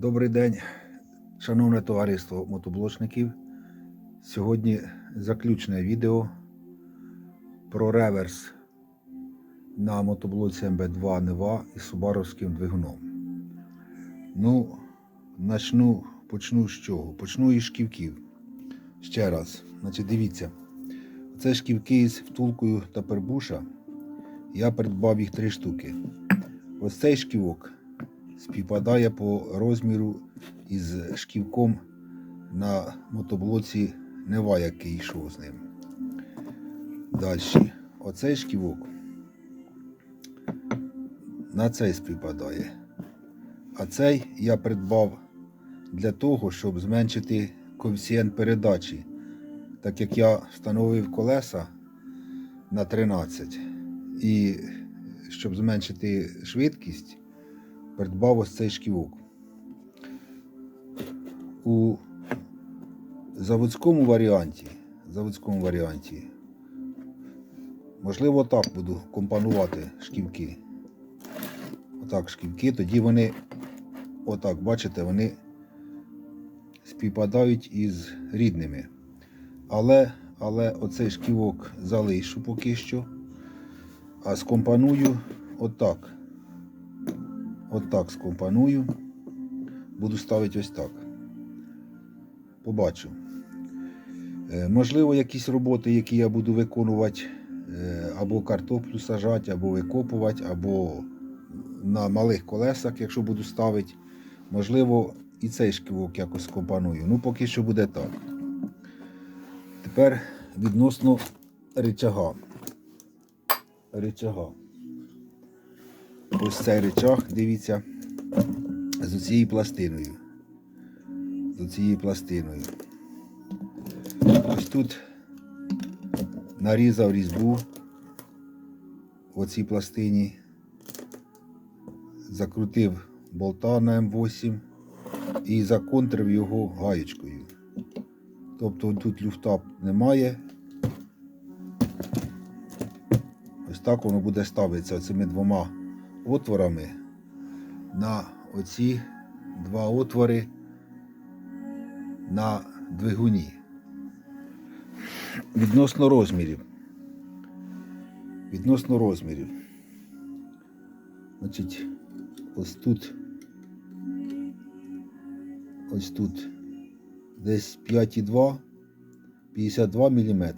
Добрий день, шановне товариство мотоблочників. Сьогодні заключне відео про реверс на мотоблоці МБ2 Нева із субаровським двигуном. Ну, начну, почну з чого? Почну із шківків. Ще раз, значить, дивіться. Це шківки з втулкою та пербуша. Я придбав їх три штуки. Ось цей шківок співпадає по розміру із шківком на мотоблоці Нева, який йшов з ним. Далі. Оцей шківок на цей співпадає. А цей я придбав для того, щоб зменшити коефіцієнт передачі. Так як я встановив колеса на 13 і щоб зменшити швидкість, придбав ось цей шківок. У заводському варіанті, заводському варіанті, можливо, так буду компонувати шківки. Отак шківки, тоді вони, отак, бачите, вони співпадають із рідними. Але, але оцей шківок залишу поки що, а скомпоную отак. Отак скомпоную. Буду ставити ось так. Побачу. Е, Можливо, якісь роботи, які я буду виконувати, е, або картоплю сажати, або викопувати, або на малих колесах, якщо буду ставити. Можливо, і цей шківок якось скомпоную. Ну, поки що буде так. Тепер відносно рычага. Рычага. Ось цей рычаг, дивіться, з цією пластиною. З цією пластиною. Ось тут нарізав різьбу в оцій пластині, закрутив болта на М8 і законтрив його гаєчкою. Тобто тут люфта немає. Ось так воно буде ставитися цими двома отворами на оці два отвори на двигуні. Відносно розмірів. Відносно розмірів. Значить, ось тут. Ось тут десь 5,2, 52 мм.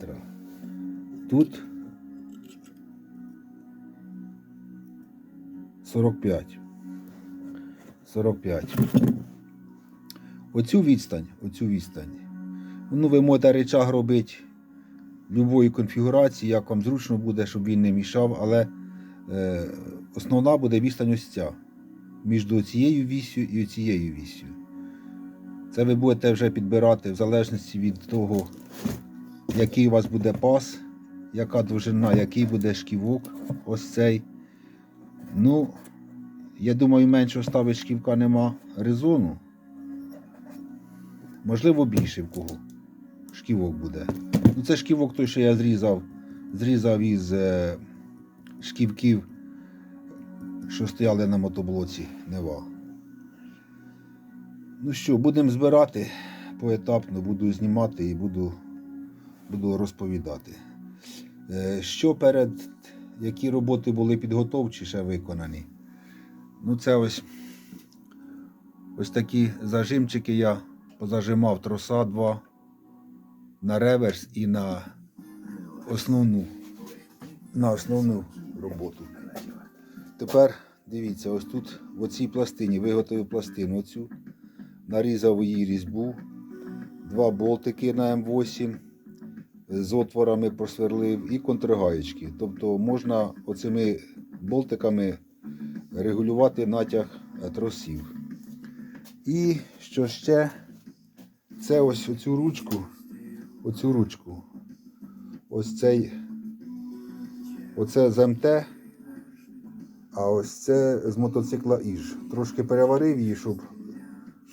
Тут 45. 45. Оцю відстань, оцю відстань. Ну, ви можете речаг робити будь-якої конфігурації, як вам зручно буде, щоб він не мішав, але е, основна буде відстань ось ця. Між цією вісю і цією вісю. Це ви будете вже підбирати в залежності від того, який у вас буде пас, яка довжина, який буде шківок. Ось цей. Ну, я думаю, менше ставити шківка нема резону. Можливо, більше в кого. Шківок буде. Ну, це шківок той, що я зрізав. Зрізав із е, шківків, що стояли на мотоблоці Нева. Ну що, будемо збирати поетапно, буду знімати і буду, буду розповідати. Е, Що перед, які роботи були підготовчі ще виконані. Ну, це ось ось такі зажимчики я позажимав троса два на реверс і на основну, на основну роботу. Тепер дивіться, ось тут в оцій пластині виготовив пластину оцю, нарізав її різьбу, два болтики на М8 з отворами просверлив і контргаєчки. Тобто можна оцими болтиками регулювати натяг тросів. І що ще, це ось оцю ручку, оцю ручку, ось цей, оце з МТ, а ось це з мотоцикла Іж. Трошки переварив її, щоб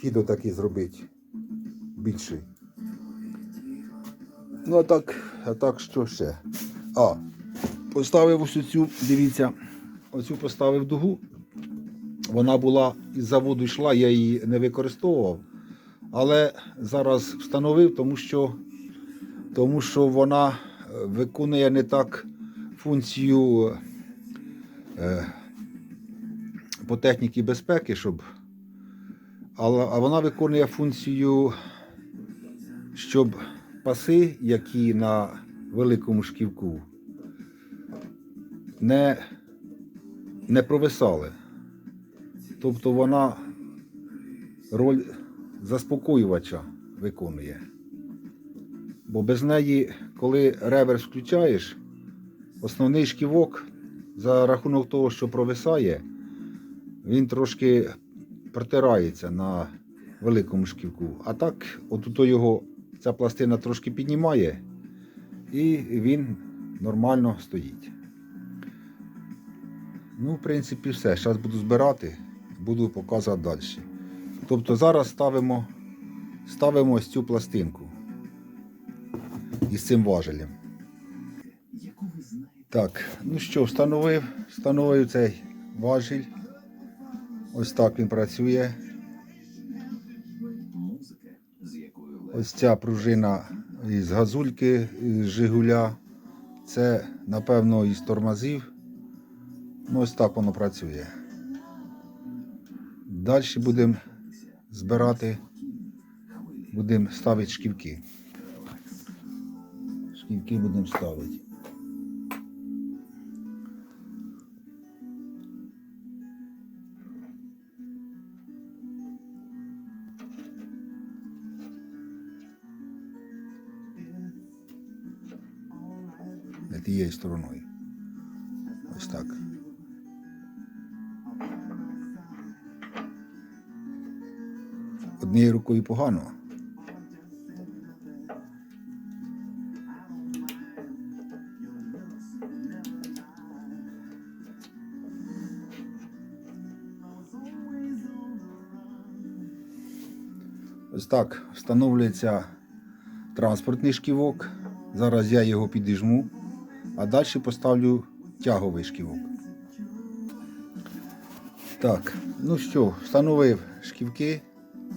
хід отакий зробити більший. Ну, а так, а так що ще? А, поставив ось цю, дивіться, оцю поставив дугу Вона була із заводу йшла, я її не використовував. Але зараз встановив, тому що, тому що вона е, виконує не так функцію е, по техніці безпеки, щоб. А вона виконує функцію, щоб паси, які на великому шківку, не, не провисали. Тобто вона роль заспокоювача виконує. Бо без неї, коли реверс включаєш, основний шківок за рахунок того, що провисає, він трошки протирається на великому шківку. А так, от його ця пластина трошки піднімає, і він нормально стоїть. Ну, в принципі, все. Зараз буду збирати, буду показувати далі. Тобто зараз ставимо, ставимо ось цю пластинку із цим важелем. Так, ну що, встановив, встановив цей важіль. Ось так він працює. Ось ця пружина із газульки, із Жигуля. Це, напевно, із тормозів. Ну, ось так воно працює. Далі будемо збирати, будемо ставити шківки. Шківки будемо ставити. Не тією стороною. Ось так. Однією рукою погано. Ось так встановлюється транспортний шківок. Зараз я його підіжму, а далі поставлю тяговий шківок. Так, ну що, встановив шківки,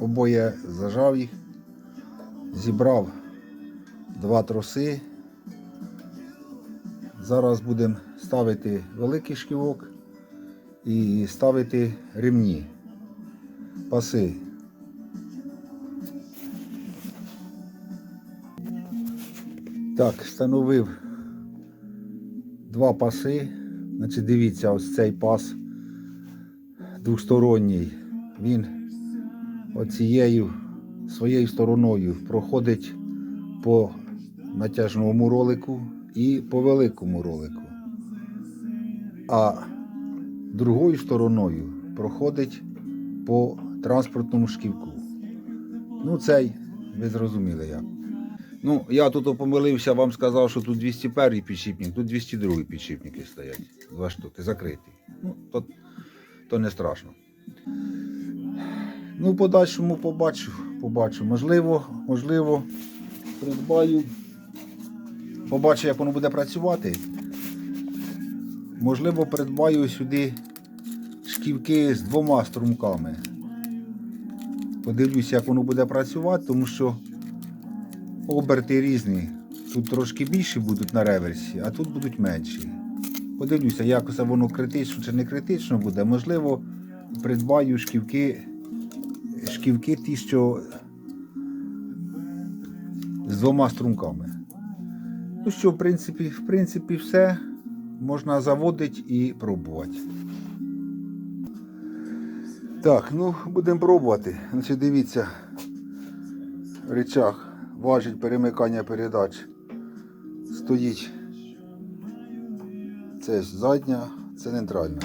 обоє зажав їх, зібрав два троси. Зараз будемо ставити великий шківок і ставити ремні, паси. Так, встановив два паси. Значить, дивіться, ось цей пас двосторонній. Він оцією своєю стороною проходить по натяжному ролику і по великому ролику. А другою стороною проходить по транспортному шківку. Ну, цей, ви зрозуміли як. Ну, я тут помилився, вам сказав, що тут 201 підшипник, тут 202 підшипники стоять. Два штуки, закриті. Ну, то, то не страшно. Ну, подальшому побачу, побачу. Можливо, можливо, придбаю. Побачу, як воно буде працювати. Можливо, придбаю сюди шківки з двома струмками. Подивлюся, як воно буде працювати, тому що оберти різні. Тут трошки більші будуть на реверсі, а тут будуть менші. Подивлюся, як це воно критично чи не критично буде. Можливо, придбаю шківки, шківки ті, що з двома струмками. Ну що, в принципі, в принципі, все можна заводити і пробувати. Так, ну будемо пробувати. Значить, дивіться, речах важить перемикання передач. Стоїть. Це задня, це нейтральна.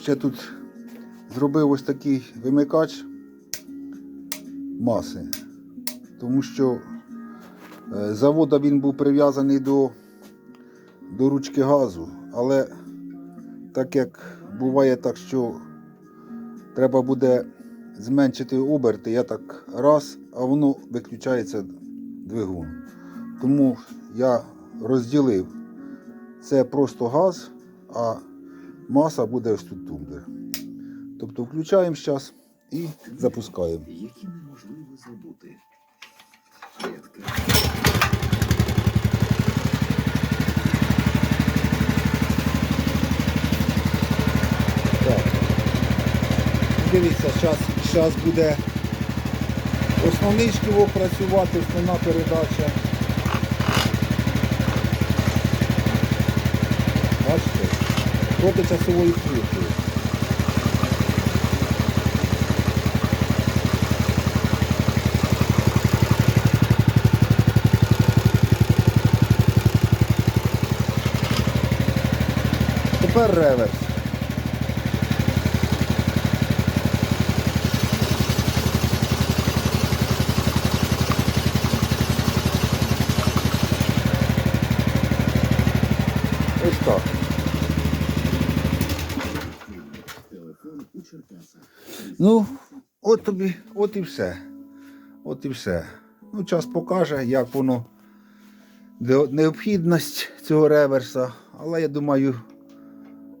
Ще тут зробив ось такий вимикач маси, тому що е, завода він був прив'язаний до, до ручки газу, але так як буває так, що треба буде зменшити оберти, я так раз, а воно виключається двигун. Тому я розділив. Це просто газ, а маса буде ось тут тумблер. Тобто включаємо зараз і запускаємо. які неможливо забути. Дивіться, зараз, зараз буде основний шківок працювати, основна передача. Бачите? Проти часової стрілки. Тепер реверс. Ось так. Телефон у Черкасах. Ну, от тобі, от і все. От і все. Ну, час покаже, як воно необхідність цього реверса, але я думаю,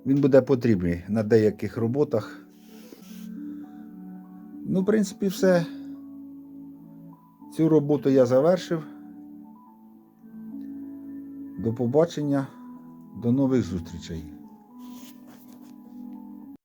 він буде потрібний на деяких роботах. Ну, в принципі, все. Цю роботу я завершив. До побачення, до нових зустрічей.